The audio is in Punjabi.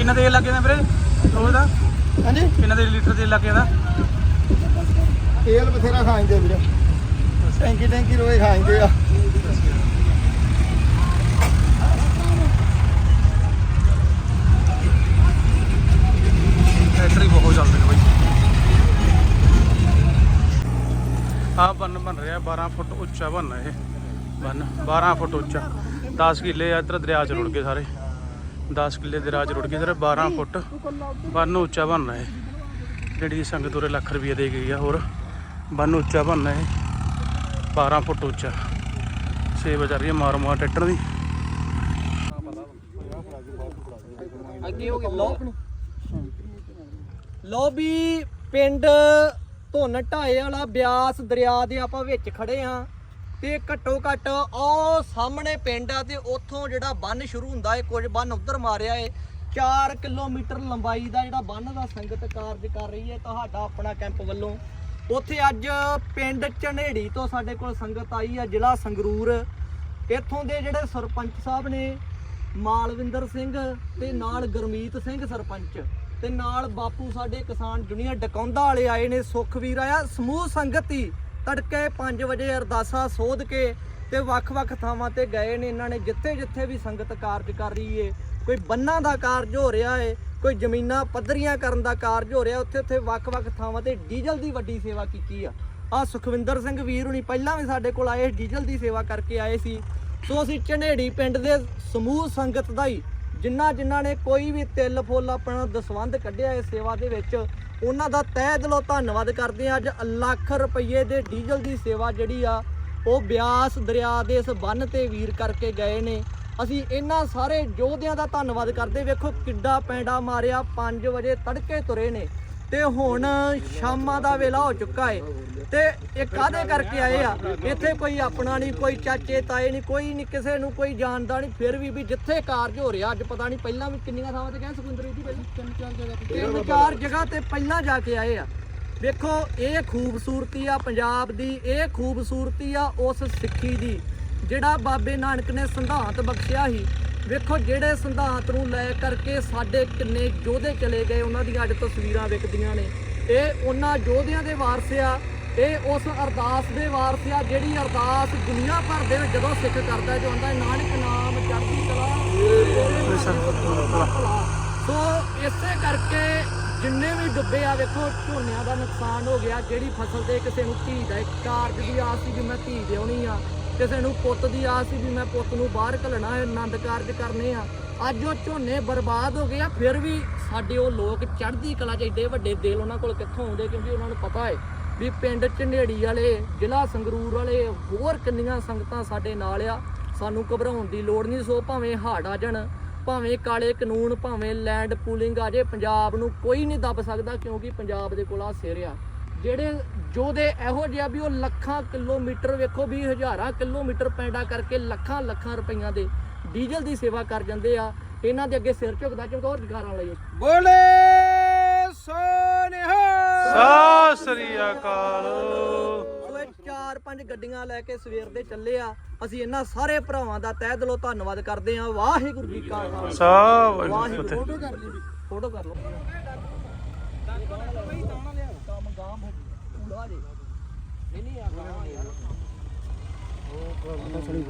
ਤੇਲ ਲੱਗ ਜਾਂਦਾ ਵੀਰੇ? ਰੋਜ਼ ਦਾ? ਹਾਂਜੀ? ਕਿੰਨਾ ਦੇ ਲੀਟਰ ਤੇਲ ਲੱਗ ਜਾਂਦਾ? ਤੇਲ ਬਥੇਰਾ ਖਾਂਦੇ ਵੀਰੇ। ਟੈਂਕੀ ਟੈਂਕੀ ਰੋਏ ਖਾਂਦੇ ਆ। ਬਹੁਤ ਚੱਲਦੇ ਨੇ ਬਾਈ। ਆਹ ਬੰਨ ਬਣ ਰਿਹਾ 12 ਫੁੱਟ ਉੱਚਾ ਬੰਨ ਇਹ। ਬੰਨ 12 ਫੁੱਟ ਉੱਚਾ। 10 ਕਿੱਲੇ ਆ ਇੱਧਰ ਦਰਿਆ ਚ ਰੁੜ ਗਏ ਸਾਰੇ। 10 ਕਿੱਲੇ ਦਰਿਆ ਚ ਰੁੜ ਗਏ ਸਾਰੇ 12 ਫੁੱਟ। ਬੰਨ ਉੱਚਾ ਬੰਨ ਇਹ ਜਿਹੜੀ ਸੰਗਤ ਉਰੇ ਲੱਖ ਰੁਪਏ ਦੇ ਗਈ ਆ ਹੋਰ ਬੰਨ ਉੱਚਾ ਬੰਨ ਇਹ 12 ਫੁੱਟ ਉੱਚਾ। ਸੇਵਾ ਚੱਲ ਰਹੀ ਹੈ ਮਾਰ ਮਾਰ ਟਰੈਕਟਰ ਦੀ। ਅੱਗੇ ਹੋ ਗਿਆ ਲੋ ਲੋ ਵੀ ਪਿੰਡ ਧੁੰਨ ਢਾਏ ਵਾਲਾ ਬਿਆਸ ਦਰਿਆ ਦੇ ਆਪਾਂ ਵਿੱਚ ਖੜੇ ਆ ਤੇ ਘੱਟੋ ਘੱਟ ਉਹ ਸਾਹਮਣੇ ਪਿੰਡ ਆ ਤੇ ਉੱਥੋਂ ਜਿਹੜਾ ਬੰਨ ਸ਼ੁਰੂ ਹੁੰਦਾ ਏ, ਕੁਝ ਬੰਨ ਉੱਧਰ ਮਾਰਿਆ ਏ। 4 ਕਿਲੋਮੀਟਰ ਲੰਬਾਈ ਦਾ ਜਿਹੜਾ ਬੰਨ ਦਾ ਸੰਗਤ ਕਾਰਜ ਕਰ ਰਹੀ ਹੈ ਤੁਹਾਡਾ ਆਪਣਾ ਕੈਂਪ ਵੱਲੋਂ। ਉੱਥੇ ਅੱਜ ਪਿੰਡ ਝਨੇੜੀ ਤੋਂ ਸਾਡੇ ਕੋਲ ਸੰਗਤ ਆਈ ਆ, ਜ਼ਿਲ੍ਹਾ ਸੰਗਰੂਰ। ਇੱਥੋਂ ਦੇ ਜਿਹੜੇ ਸਰਪੰਚ ਸਾਹਿਬ ਨੇ, ਮਾਲਵਿੰਦਰ ਸਿੰਘ ਤੇ ਨਾਲ ਗੁਰਮੀਤ ਸਿੰਘ ਸਰਪੰਚ ਤੇ ਨਾਲ ਬਾਪੂ ਸਾਡੇ ਕਿਸਾਨ ਜੁਨੀਅਰ ਡਕੌਂਦਾ ਵਾਲੇ ਆਏ ਨੇ, ਸੁਖਵੀਰ ਆਇਆ, ਸਮੂਹ ਸੰਗਤ ਹੀ। ਤੜਕੇ 5 ਵਜੇ ਅਰਦਾਸਾਂ ਸੋਧ ਕੇ ਤੇ ਵੱਖ-ਵੱਖ ਥਾਵਾਂ ਤੇ ਗਏ ਨੇ। ਇਹਨਾਂ ਨੇ ਜਿੱਥੇ ਜਿੱਥੇ ਵੀ ਸੰਗਤ ਕਾਰਜ ਕਰ ਰਹੀ ਏ, ਕੋਈ ਬੰਨਾਂ ਦਾ ਕਾਰਜ ਹੋ ਰਿਹਾ ਏ, ਕੋਈ ਜ਼ਮੀਨਾਂ ਪੱਧਰੀਆਂ ਕਰਨ ਦਾ ਕਾਰਜ ਹੋ ਰਿਹਾ, ਉੱਥੇ ਉੱਥੇ ਵੱਖ-ਵੱਖ ਥਾਵਾਂ ਤੇ ਡੀਜ਼ਲ ਦੀ ਵੱਡੀ ਸੇਵਾ ਕੀਤੀ ਆ। ਆ ਸੁਖਵਿੰਦਰ ਸਿੰਘ ਵੀਰ ਹੁਣੀ ਪਹਿਲਾਂ ਵੀ ਸਾਡੇ ਕੋਲ ਆਏ, ਡੀਜ਼ਲ ਦੀ ਸੇਵਾ ਕਰਕੇ ਆਏ ਸੀ। ਸੋ ਅਸੀਂ ਝਨੇੜੀ ਪਿੰਡ ਦੇ ਸਮੂਹ ਸੰਗਤ ਦਾ ਹੀ ਜਿਨ੍ਹਾਂ ਜਿਨ੍ਹਾਂ ਨੇ ਕੋਈ ਵੀ ਤਿਲ ਫੁੱਲ ਆਪਣਾ ਦਸਵੰਧ ਕੱਢਿਆ ਇਸ ਸੇਵਾ ਦੇ ਵਿੱਚ ਉਹਨਾਂ ਦਾ ਤਹਿ ਦਿਲੋਂ ਧੰਨਵਾਦ ਕਰਦੇ ਹਾਂ। ਅੱਜ ਲੱਖ ਰੁਪਏ ਦੇ ਡੀਜ਼ਲ ਦੀ ਸੇਵਾ ਜਿਹੜੀ ਆ, ਉਹ ਬਿਆਸ ਦਰਿਆ ਦੇ ਇਸ ਬੰਨ ਤੇ ਵੀਰ ਕਰਕੇ ਗਏ ਨੇ। ਅਸੀਂ ਇਹਨਾਂ ਸਾਰੇ ਯੋਧਿਆਂ ਦਾ ਧੰਨਵਾਦ ਕਰਦੇ ਵੇਖੋ ਕਿੱਡਾ ਪੈਂਡਾ ਮਾਰਿਆ 5 ਵਜੇ ਤੜਕੇ ਤੁਰੇ ਨੇ। ਤੇ ਹੁਣ ਸ਼ਾਮਾਂ ਦਾ ਵੇਲਾ ਹੋ ਚੁੱਕਾ ਏ। ਤੇ ਇਹ ਕਾਦੇ ਕਰਕੇ ਆਏ ਆ? ਇੱਥੇ ਕੋਈ ਆਪਣਾ ਨਹੀਂ ਕੋਈ ਚਾਚੇ ਤਾਏ ਨਹੀਂ ਕੋਈ ਨਹੀਂ ਕਿਸੇ ਨੂੰ ਕੋਈ ਜਾਣਦਾ ਨਹੀਂ ਫਿਰ ਵੀ ਵੀ ਜਿੱਥੇ ਕਾਰਜ ਹੋ ਰਿਹਾ ਅੱਜ ਪਤਾ ਨਹੀਂ ਪਹਿਲਾਂ ਵੀ ਕਿੰਨੀਆਂ ਥਾਵਾਂ ਤੇ ਗਏ ਸੁਖਿੰਦਰ ਜੀ ਪਹਿਲਾਂ ਤਿੰਨ ਚਾਰ ਜਗ੍ਹਾ ਤੇ। ਤਿੰਨ ਚਾਰ ਜਗ੍ਹਾ ਤੇ ਪਹਿਲਾਂ ਜਾ ਕੇ ਆਏ ਆ। ਵੇਖੋ ਇਹ ਖੂਬਸੂਰਤੀ ਆ ਪੰਜਾਬ ਦੀ ਇਹ ਖੂਬਸੂਰਤੀ ਆ ਉਸ ਸਿੱਖੀ ਦੀ ਜਿਹੜਾ ਬਾਬੇ ਨਾਨਕ ਨੇ ਸੰਧਾਂਤ ਬਖਸ਼ਿਆ ਸੀ। ਵੇਖੋ ਜਿਹੜੇ ਸੰਧਾਂਤ ਨੂੰ ਲੈ ਕਰਕੇ ਸਾਡੇ ਕਿੰਨੇ ਯੋਧੇ ਚਲੇ ਗਏ ਉਹਨਾਂ ਦੀਆਂ ਅੱਜ ਤਸਵੀਰਾਂ ਵਿਕਦੀਆਂ ਨੇ। ਇਹ ਉਹਨਾਂ ਯੋਧਿਆਂ ਦੇ ਵਾਰਸ ਆ ਇਹ ਉਸ ਅਰਦਾਸ ਦੇ ਵਾਰਸ ਆ ਜਿਹੜੀ ਅਰਦਾਸ ਦੁਨੀਆ ਭਰ ਦੇ ਵਿੱਚ ਜਦੋਂ ਸਿੱਖ ਕਰਦਾ ਜੋ ਆਂਦਾ ਨਾਨਕ ਨਾਮ ਚੜ੍ਹਦੀ ਕਲਾ। ਸੋ ਇਸੇ ਕਰਕੇ ਜਿੰਨੇ ਵੀ ਡੁੱਬੇ ਆ, ਵੇਖੋ, ਝੋਨਿਆਂ ਦਾ ਨੁਕਸਾਨ ਹੋ ਗਿਆ। ਜਿਹੜੀ ਫਸਲ ਤੇ ਕਿਸੇ ਨੂੰ ਧੀ ਦਾ ਕਾਰਜ ਦੀ ਆਸ ਸੀ ਵੀ ਮੈਂ ਧੀ ਦੇਉਣੀ ਆ, ਕਿਸੇ ਨੂੰ ਪੁੱਤ ਦੀ ਆਸ ਸੀ ਵੀ ਮੈਂ ਪੁੱਤ ਨੂੰ ਬਾਹਰ ਘੱਲਣਾ ਹੈ ਆਨੰਦ ਕਾਰਜ ਕਰਨੇ ਆ। ਅੱਜ ਉਹ ਝੋਨੇ ਬਰਬਾਦ ਹੋ ਗਏ ਆ, ਫਿਰ ਵੀ ਸਾਡੇ ਉਹ ਲੋਕ ਚੜ੍ਹਦੀ ਕਲਾ ਚ ਏਡੇ ਵੱਡੇ ਦਿਲ ਉਹਨਾਂ ਕੋਲ ਕਿੱਥੋਂ ਆਉਂਦੇ, ਕਿਉਂਕਿ ਉਹਨਾਂ ਨੂੰ ਪਤਾ ਹੈ ਵੀ ਪਿੰਡ ਝੰਡੇੜੀ ਵਾਲੇ, ਜ਼ਿਲ੍ਹਾ ਸੰਗਰੂਰ ਵਾਲੇ, ਹੋਰ ਕਿੰਨੀਆਂ ਸੰਗਤਾਂ ਸਾਡੇ ਨਾਲ ਆ। ਸਾਨੂੰ ਘਬਰਾਉਣ ਦੀ ਲੋੜ ਨਹੀਂ, ਸੋ ਭਾਵੇਂ ਹੜ੍ਹ ਆ ਜਾਣ, ਭਾਵੇਂ ਕਾਲੇ ਕਾਨੂੰਨ, ਭਾਵੇਂ ਲੈਂਡ ਪੂਲਿੰਗ ਆ ਜੇ, ਪੰਜਾਬ ਨੂੰ ਕੋਈ ਨਹੀਂ ਦੱਬ ਸਕਦਾ, ਕਿਉਂਕਿ ਪੰਜਾਬ ਦੇ ਕੋਲ ਆ ਸਿਰ ਆ। ਜਿਹੜੇ ਜੋਧੇ ਇਹੋ ਜਿਹਾ ਵੀ ਉਹ ਲੱਖਾਂ ਕਿਲੋਮੀਟਰ ਵੇਖੋ ਵੀ ਹਜ਼ਾਰਾਂ ਕਿਲੋਮੀਟਰ ਪੈਂਡਾ ਕਰਕੇ ਲੱਖਾਂ ਲੱਖਾਂ ਰੁਪਈਆਂ ਦੇ ਡੀਜ਼ਲ ਦੀ ਸੇਵਾ ਕਰ ਜਾਂਦੇ ਆ। ਇਹਨਾਂ ਦੇ ਅੱਗੇ ਸਿਰ ਝੁਕਦਾ, ਚਮਕੌਰ ਰੁਜ਼ਗਾਰਾਂ ਲਈ ਬੋਲੇ ਸੋਨਿਹਾ ਸਤਿ ਸ੍ਰੀ ਅਕਾਲ। ਇਹ ਚਾਰ ਪੰਜ ਗੱਡੀਆਂ ਲੈ ਕੇ ਸਵੇਰ ਦੇ ਚੱਲੇ ਆ। ਅਸੀਂ ਇਹਨਾਂ ਸਾਰੇ ਭਰਾਵਾਂ ਦਾ ਤਹਿ ਦਿਲੋਂ ਧੰਨਵਾਦ ਕਰਦੇ ਆ ਵਾਹਿਗੁਰੂ ਜੀ ਕਾ ਖਾਲਸਾ। ਸਭ ਵਾਹਿਗੁਰੂ। ਫੋਟੋ ਕਰ ਲਈ ਫੋਟੋ ਕਰ ਲਓ। ਕੰਮ ਗਾਮ ਹੋ ਗਿਆ ਪੂਰਾ ਜੇ ਨਹੀਂ ਨਹੀਂ ਆ ਗਾਮ ਯਾਰ ਉਹ ਕੰਮ ਖੜੀ